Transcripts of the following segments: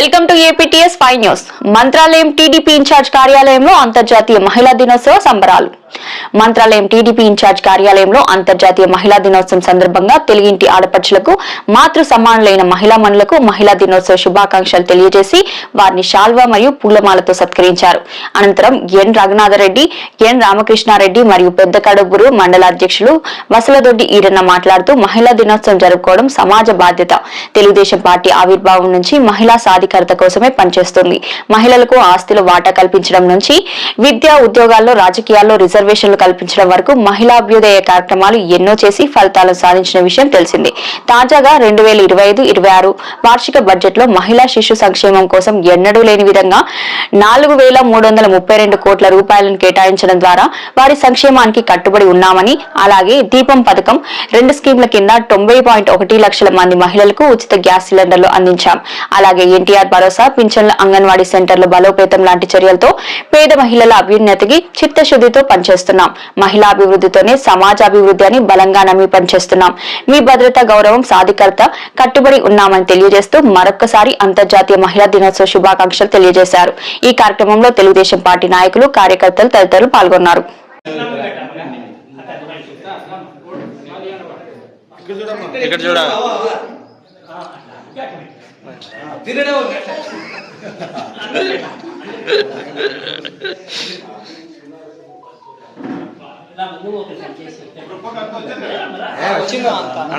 Welcome to APTS five news. Mantralayam TDP incharge కార్యాలయంలో అంతర్జాతీయ మహిళా దినోత్సవ సంబరాలు. మంత్రాలయం టీడీపీ ఇన్ఛార్జ్ కార్యాలయంలో అంతర్జాతీయ మహిళా దినోత్సవం సందర్భంగా తెలుగింటి ఆడపడుచులకు మాతృ సమానులైన మహిళా మనులకు మహిళా దినోత్సవ శుభాకాంక్షలు తెలియజేసి వారిని శాల్వా మరియు పూలమాలతో సత్కరించారు. అనంతరం ఎన్ రఘునాథరెడ్డి ఎన్ రామకృష్ణారెడ్డి మరియు పెద్ద కడుగురు మండల అధ్యక్షులు వసలదొడ్డి ఈరన్న మాట్లాడుతూ మహిళా దినోత్సవం జరుపుకోవడం సమాజ బాధ్యత. తెలుగుదేశం పార్టీ ఆవిర్భావం నుంచి మహిళా సాధికారత కోసమే పనిచేస్తుంది. మహిళలకు ఆస్తిలో వాటా కల్పించడం నుంచి విద్య ఉద్యోగాల్లో రాజకీయాల్లో రిజర్వ్ రిజర్వేషన్లు కల్పించడం వరకు మహిళాభ్యుదయ కార్యక్రమాలు ఎన్నో చేసి ఫలితాలను సాధించిన విషయం తెలిసింది. తాజాగా రెండు వేల ఇరవై ఐదు ఇరవై ఆరు వార్షిక బడ్జెట్లో మహిళా శిశు సంక్షేమం కోసం ఎన్నడూ లేని విధంగా నాలుగు వేల మూడు వందల ముప్పై రెండు కోట్ల రూపాయలను కేటాయించడం ద్వారా వారి సంక్షేమానికి కట్టుబడి ఉన్నామని అలాగే దీపం పథకం రెండు స్కీమ్ల కింద తొంభై పాయింట్ ఒకటి లక్షల మంది మహిళలకు ఉచిత గ్యాస్ సిలిండర్లు అందించాం. అలాగే ఎన్టీఆర్ భరోసా పింఛన్ల అంగన్వాడీ సెంటర్లు బలోపేతం లాంటి చర్యలతో పేద మహిళల అభ్యున్నతికి చిత్తశుద్ధితో పనిచేస్తున్నాం మహిళా అభివృద్ధితోనే సమాజ అభివృద్ధి అని బలంగా నమ్మి పనిచేస్తున్నాం. మీ భద్రత గౌరవం సాధికారత కట్టుబడి ఉన్నామని తెలియజేస్తూ మరొక్కసారి అంతర్జాతీయ మహిళా దినోత్సవ శుభాకాంక్షలు తెలియజేశారు. ఈ కార్యక్రమంలో తెలుగుదేశం పార్టీ నాయకులు కార్యకర్తలు తదితరులు పాల్గొన్నారు. ఇక్కడ చూడ. అంత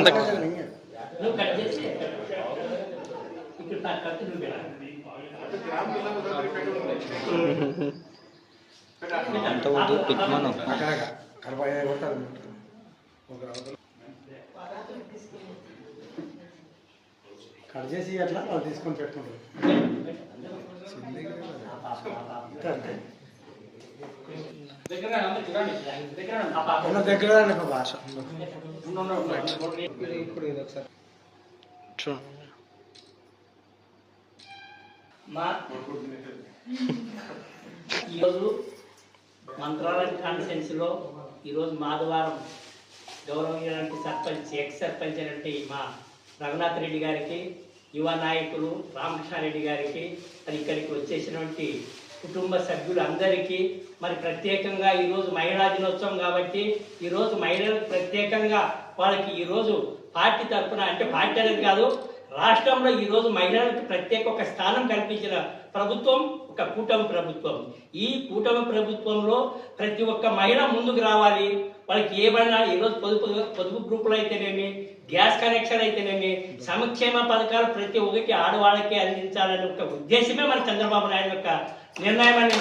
పెట్టాలి. అంత వద్దు పిక్మను కట్ చేసి అట్లా వాళ్ళు తీసుకొని పెట్టుకుంటారు అంతే. దగ్గర భాష ఈరోజు మంత్రాలయం కాన్స్టిట్యున్సీలో ఈరోజు మాధవారం గౌరవనీయులంటే సర్పంచ్ ఎక్స్ సర్పంచ్ అయినటువంటి మా రఘునాథ్ రెడ్డి గారికి యువ నాయకులు రామకృష్ణారెడ్డి గారికి ఇక్కడికి వచ్చేసినటువంటి కుటుంబ సభ్యులందరికీ మరి ప్రత్యేకంగా ఈరోజు మహిళా దినోత్సవం కాబట్టి ఈరోజు మహిళలకు ప్రత్యేకంగా వాళ్ళకి ఈరోజు పార్టీ తరఫున అంటే పార్టీ అనేది కాదు రాష్ట్రంలో ఈరోజు మహిళలకు ప్రత్యేక ఒక స్థానం కల్పించిన ప్రభుత్వం ఒక కూటమి ప్రభుత్వం. ఈ కూటమి ప్రభుత్వంలో ప్రతి ఒక్క మహిళ ముందుకు రావాలి. వాళ్ళకి ఏమైనా ఈరోజు పొదుపు పొదుపు గ్రూపులు అయితేనేమి గ్యాస్ కనెక్షన్ అయితేనేమి సంక్షేమ పథకాలు ప్రతి ఒక్కటి ఆడవాళ్ళకి అందించాలనే ఒక ఉద్దేశమే మన చంద్రబాబు నాయుడు యొక్క నిర్ణయమని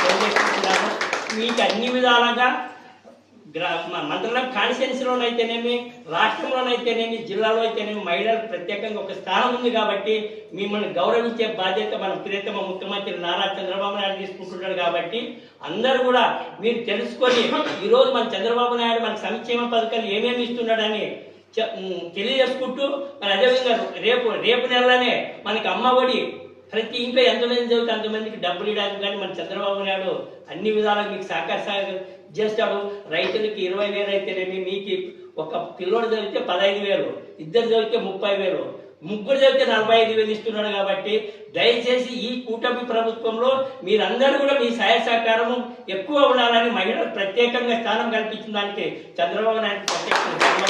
తెలియజేస్తున్నాను. మీకు అన్ని విధాలుగా గ్రా మండలం కాన్స్టిట్యున్సీలోనైతేనేమి రాష్ట్రంలోనైతేనేమి జిల్లాలో అయితేనేమి మహిళలకు ప్రత్యేకంగా ఒక స్థానం ఉంది కాబట్టి మిమ్మల్ని గౌరవించే బాధ్యత మన ప్రియతమ ముఖ్యమంత్రి నారా చంద్రబాబు నాయుడు తీసుకుంటున్నాడు కాబట్టి అందరూ కూడా మీరు తెలుసుకొని ఈరోజు మన చంద్రబాబు నాయుడు మన సంక్షేమ పథకాలు ఏమేమి ఇస్తున్నాడని చె- తెలియజేసుకుంటూ మరి అదేవిధంగా రేపు రేపు నెలలోనే మనకి అమ్మ ఒడి ప్రతి ఇంట్లో ఎంతమంది చదివితే అంతమందికి డబ్బులు ఇవ్వడానికి కానీ మన చంద్రబాబు నాయుడు అన్ని విధాలుగా మీకు సహకార సహకారం చేస్తాడు రైతులకి ఇరవై వేలు అయితేనేమి మీకు ఒక పిల్లోడు చదివితే పదహైదు వేలు ఇద్దరు చదివితే ముప్పై వేలు ముగ్గురు చదివితే నలభై ఐదు వేలు ఇస్తున్నాడు కాబట్టి దయచేసి ఈ కూటమి ప్రభుత్వంలో మీరందరూ కూడా మీ సహాయ సహకారము ఎక్కువ ఉండాలని మహిళలకు ప్రత్యేకంగా స్థానం కల్పించిన దానికి చంద్రబాబు నాయుడు ప్రత్యేకంగా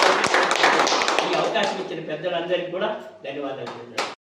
ఈ అవకాశం ఇచ్చిన పెద్దలందరికీ కూడా ధన్యవాదాలు.